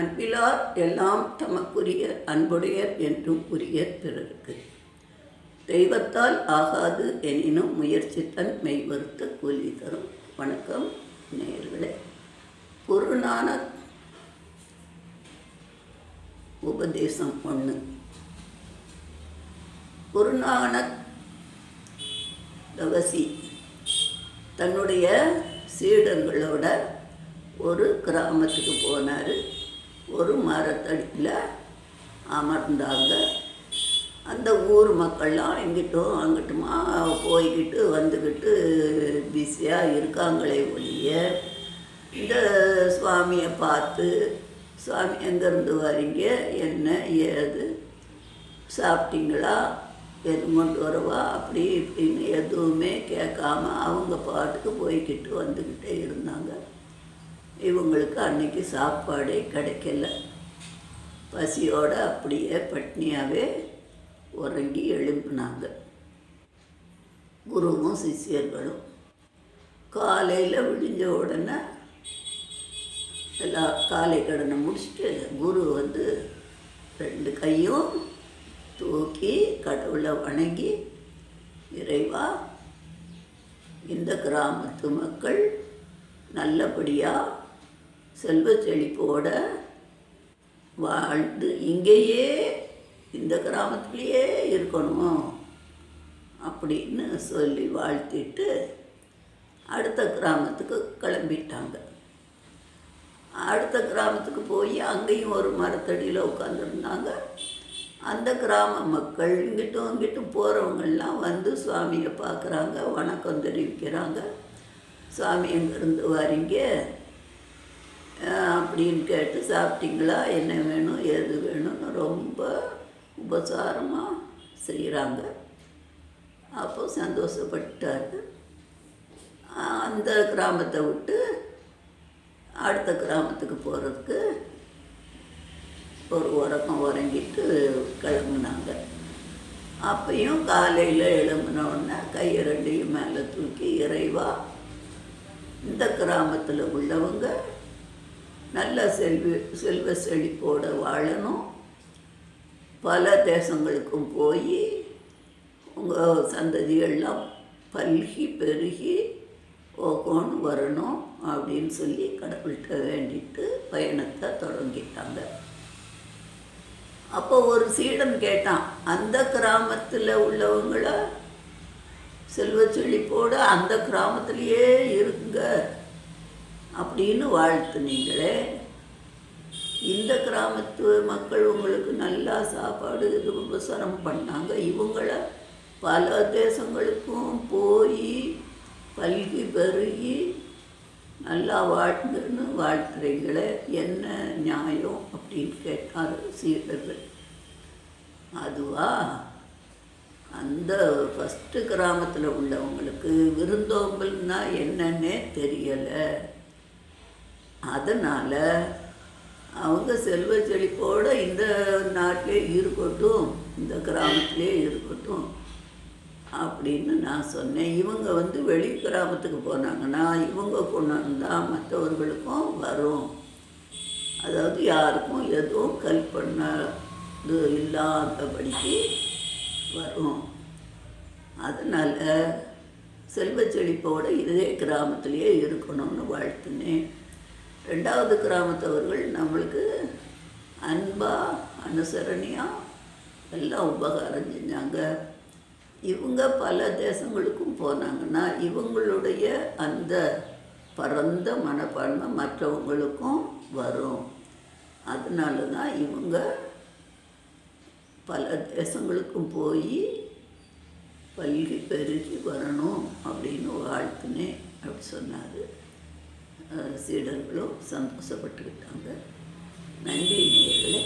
அன்பிலார் எல்லாம் தமக்குரிய அன்புடையர் என்றும் உரிய பிறருக்கு. தெய்வத்தால் ஆகாது எனினும் முயற்சி தன் மெய்வருத்த கூலி தரும். வணக்கம் நேயர்களே. குருநானக் உபதேசம் ஒன்று குருநானக் தவசி தன்னுடைய சீடர்களோட ஒரு கிராமத்துக்கு போனார். ஒரு மரத்தடியில் அமர்ந்தாங்க. அந்த ஊர் மக்கள்லாம் எங்கிட்டும் அங்கிட்டுமா போய்கிட்டு வந்துக்கிட்டு பிஸியாக இருக்காங்களே ஒழிய இந்த சுவாமியை பார்த்து சுவாமி எங்கேருந்து வரீங்க? என்ன? ஏது? சாப்பிட்டீங்களா? எது கொண்டு வரவா? அப்படி இப்படின்னு எதுவுமே கேட்காம அவங்க பாட்டுக்கு போய்கிட்டு வந்துக்கிட்டே இருந்தாங்க. இவங்களுக்கு அன்னைக்கு சாப்பாடே கிடைக்கல. பசியோடு அப்படியே பட்னியாகவே உறங்கி எழும்பினாங்க. குருவும் சிஷ்யர்களும் காலையில் விடிஞ்ச உடனே எல்லா காலை கடனை முடிச்சுட்டு குரு வந்து ரெண்டு கையும் தூக்கி கடவுளை வணங்கி இறைவா இந்த கிராமத்து மக்கள் நல்லபடியாக செல்வ செழிப்போட வாழ்ந்து இங்கேயே இந்த கிராமத்துலேயே இருக்கணும்? அப்படின்னு சொல்லி வாழ்த்திட்டு அடுத்த கிராமத்துக்கு கிளம்பிட்டாங்க. அடுத்த கிராமத்துக்கு போய் அங்கேயும் ஒரு மரத்தடியில் உட்காந்துருந்தாங்க அந்த கிராம மக்கள் இங்கிட்டும் இங்கிட்டும் போகிறவங்கெல்லாம் வந்து சுவாமியை பார்க்குறாங்க வணக்கம் தெரிவிக்கிறாங்க. சுவாமி எங்கேருந்து வரீங்க? அப்படின்னு கேட்டு சாப்பிட்டீங்களா? என்ன வேணும்? எது வேணும்னு ரொம்ப உபசாரமாக செய்கிறாங்க அப்போ சந்தோஷப்பட்டார் அந்த கிராமத்தை விட்டு அடுத்த கிராமத்துக்கு போகிறதுக்கு ஒரு உறக்கம் உறங்கிட்டு கிளம்புனாங்க. அப்பையும் காலையில் எழும்பினோடனே கையை ரெண்டையும் மேலே தூக்கி இறைவா இந்த கிராமத்தில் உள்ளவங்க நல்ல செல்வி செல்வ செழிப்போடு வாழணும். பல தேசங்களுக்கும் போய் உங்கள் சந்ததிகள்லாம் பல்கி பெருகி ஓகோன்னு வரணும் அப்படின்னு சொல்லி கடவுள்கிட்ட வேண்டிட்டு பயணத்தை தொடங்கிட்டாங்க. அப்போ ஒரு சீடன் கேட்டான் அந்த கிராமத்தில் உள்ளவங்கள செல்வ செழிப்போடு அந்த கிராமத்திலேயே இருங்க. அப்படின்னு வாழ்த்துனீங்களே. இந்த கிராமத்து மக்கள் உங்களுக்கு நல்லா சாப்பாடு இது உபசாரம் பண்ணாங்க. இவங்கள பல தேசங்களுக்கும் போய் பல்கி பெருகி நல்லா வாழ்ந்துன்னு வாழ்த்துறீங்களே. என்ன நியாயம் அப்படின்னு கேட்டார் சீடர்கள். அதுவா? அந்த ஃபஸ்ட்டு கிராமத்தில் உள்ளவங்களுக்கு விருந்தோம்பல்னா என்னன்னே தெரியலை. அதனால் அவங்க செல்வ செழிப்போடு இந்த நாட்டிலே இருக்கட்டும் இந்த கிராமத்திலே இருக்கட்டும் அப்படின்னு நான் சொன்னேன். இவங்க வந்து வெளி கிராமத்துக்கு போனாங்கன்னா இவங்க கொண்டு வந்தால் மற்றவர்களுக்கும் வரும். அதாவது யாருக்கும் எதுவும் கல் பண்ணது இல்லாதபடிக்கு வரும். அதனால் செல்வ செழிப்போடு இதே கிராமத்திலேயே இருக்கணும்னு வாழ்த்துனேன். ரெண்டாவது கிராமத்தவர்கள் நம்மளுக்கு அன்பாக அனுசரணையாக எல்லாம் உபகாரம் செஞ்சாங்க. இவங்க பல தேசங்களுக்கும் போனாங்கன்னா இவங்களுடைய அந்த பரந்த மனப்பான்மை மற்றவங்களுக்கும் வரும். அதனால தான் இவங்க பல தேசங்களுக்கும் போய் பல்கி பெருகி வரணும் அப்படின்னு வாழ்த்துனேன் அப்படி சொன்னார். சீடர்களும் சந்தோஷப்பட்டுக்கிட்டாங்க. நன்றி நேர்களை